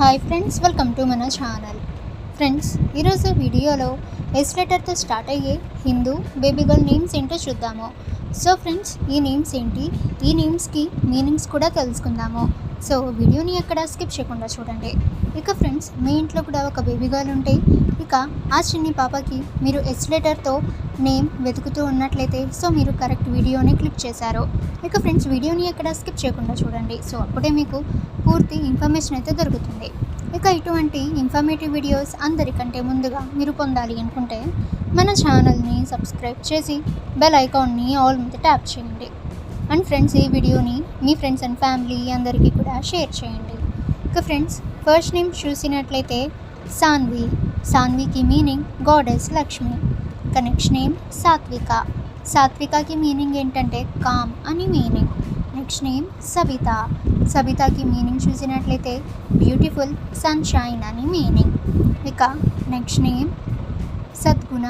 Hi friends welcome to మన channel friends ఈరోజు వీడియోలో ఎస్ లెటర్తో స్టార్ట్ అయ్యే హిందూ బేబీ గర్ల్ నేమ్స్ ఏంటో చూద్దాము. సో ఫ్రెండ్స్ ఈ నేమ్స్ ఏంటి? ఈ నేమ్స్కి మీనింగ్స్ కూడా తెలుసుకుందాము. సో వీడియోని ఎక్కడ స్కిప్ చేయకుండా చూడండి. ఇక ఫ్రెండ్స్ మీ ఇంట్లో కూడా ఒక బేబీ గర్ల్ ఉంటే ఇక ఆ చిన్ని పాపకి మీరు ఎస్లేటర్తో నేమ్ వెతుకుతూ ఉన్నట్లయితే సో మీరు కరెక్ట్ వీడియోని క్లిక్ చేశారు. ఇక ఫ్రెండ్స్ వీడియోని ఎక్కడ స్కిప్ చేయకుండా చూడండి. సో అప్పుడే మీకు పూర్తి ఇన్ఫర్మేషన్ అయితే దొరుకుతుంది. ఇక ఇటువంటి ఇన్ఫర్మేటివ్ వీడియోస్ అందరికంటే ముందుగా మీరు పొందాలి అనుకుంటే మన ఛానల్ని సబ్స్క్రైబ్ చేసి బెల్ ఐకాన్ని ఆల్ మీద ట్యాప్ చేయండి. అండ్ ఫ్రెండ్స్ ఈ వీడియోని మీ ఫ్రెండ్స్ అండ్ ఫ్యామిలీ అందరికీ కూడా షేర్ చేయండి. ఇక ఫ్రెండ్స్ ఫస్ట్ నేమ్ చూసినట్లయితే సాన్వి. సాన్వికి మీనింగ్ గాడెస్ లక్ష్మి. ఇక నెక్స్ట్ నేమ్ సాత్విక. సాత్వికకి మీనింగ్ ఏంటంటే కామ్ అని meaning. Next name Sabitha. సబితకి meaning చూసినట్లయితే బ్యూటిఫుల్ సన్షైన్ అని మీనింగ్. ఇక నెక్స్ట్ నేమ్ సద్గుణ.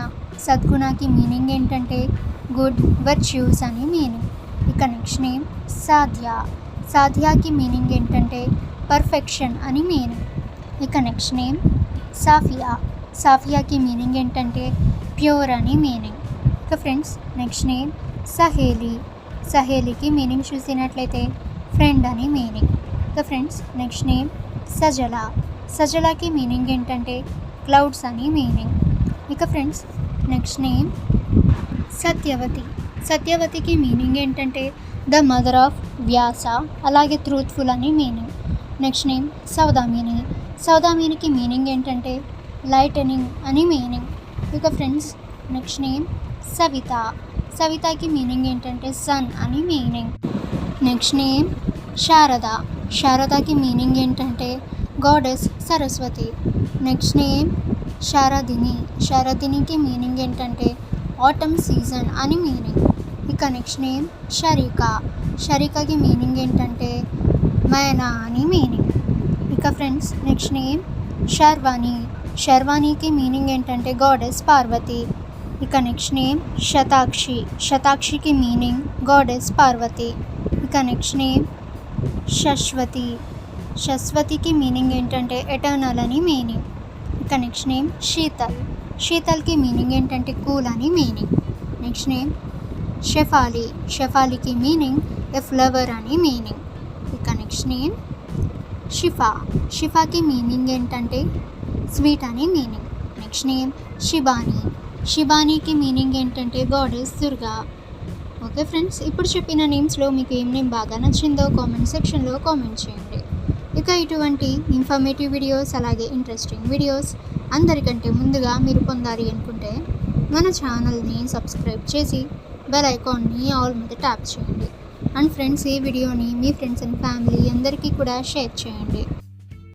సద్గుణకి మీనింగ్ ఏంటంటే గుడ్ వర్చ్యూస్ అని మీనింగ్ ఇక నెక్స్ట్ నేమ్ సాధ్య. సాధ్యాకి మీనింగ్ ఏంటంటే పర్ఫెక్షన్ అని మీనింగ్ ఇక నెక్స్ట్ నేమ్ సాఫియా. సాఫియాకి మీనింగ్ ఏంటంటే ప్యూర్ అని మీనింగ్ ఇక ఫ్రెండ్స్ నెక్స్ట్ నేమ్ సహేలి. సహేలికి మీనింగ్ చూసినట్లయితే ఫ్రెండ్ అని మీనింగ్ ఇక ఫ్రెండ్స్ నెక్స్ట్ నేమ్ సజల. సజలకి మీనింగ్ ఏంటంటే క్లౌడ్స్ అని మీనింగ్ ఇక ఫ్రెండ్స్ నెక్స్ట్ నేమ్ సత్యవతి. సత్యవతికి మీనింగ్ ఏంటంటే ద మదర్ ఆఫ్ వ్యాస అలాగే ట్రూత్ఫుల్ అని meaning. Next name Saudamini. సౌదామినికి meaning ఏంటంటే లైటనింగ్ అని మీనింగ్. ఇక ఫ్రెండ్స్ నెక్స్ట్ నేమ్ సవిత. సవితకి మీనింగ్ ఏంటంటే సన్ అని meaning. Next name Sharada. శారదకి meaning ఏంటంటే goddess Saraswati next name Sharadini. శరదినికి meaning ఏంటంటే ఆటమ్ సీజన్ అని మీనింగ్. ఇక నెక్స్ట్ నేమ్ షరిక షరికకి మీనింగ్ ఏంటంటే మైనా అని మీనింగ్. ఇక ఫ్రెండ్స్ నెక్స్ట్ నేమ్ శర్వాణి శర్వాణికి మీనింగ్ ఏంటంటే గాడెస్ పార్వతి. ఇక నెక్స్ట్ నేమ్ శతాక్షి. శతాక్షికి మీనింగ్ గాడెస్ పార్వతి. ఇక నెక్స్ట్ నేమ్ శశ్వతి. శశ్వతికి మీనింగ్ ఏంటంటే ఎటర్నల్ అని మీనింగ్. నెక్స్ట్ నేమ్ శీతల్ శీతల్కి మీనింగ్ ఏంటంటే కూల్ అని మీనింగ్ నెక్స్ట్ నేమ్ షెఫాలి షెఫాలికి మీనింగ్ ఎ ఫ్లవర్ అని మీనింగ్ ఇక నెక్స్ట్ నేమ్ షిఫా షిఫాకి మీనింగ్ ఏంటంటే స్వీట్ అని మీనింగ్ నెక్స్ట్ నేమ్ షిబాని షిబానీకి మీనింగ్ ఏంటంటే గాడెస్ దుర్గా. ఓకే ఫ్రెండ్స్ ఇప్పుడు చెప్పిన నేమ్స్లో మీకు ఏం నేమ్ బాగా నచ్చిందో కామెంట్ సెక్షన్లో కామెంట్ చేయండి. ఇక ఇటువంటి ఇన్ఫర్మేటివ్ వీడియోస్ అలాగే ఇంట్రెస్టింగ్ వీడియోస్ అందరికంటే ముందుగా మీరు పొందాలి అనుకుంటే మన ఛానల్ని సబ్స్క్రైబ్ చేసి బెల్ ఐకాన్ని ఆల్ మీద ట్యాప్ చేయండి. అండ్ ఫ్రెండ్స్ ఈ వీడియోని మీ ఫ్రెండ్స్ అండ్ ఫ్యామిలీ అందరికీ కూడా షేర్ చేయండి.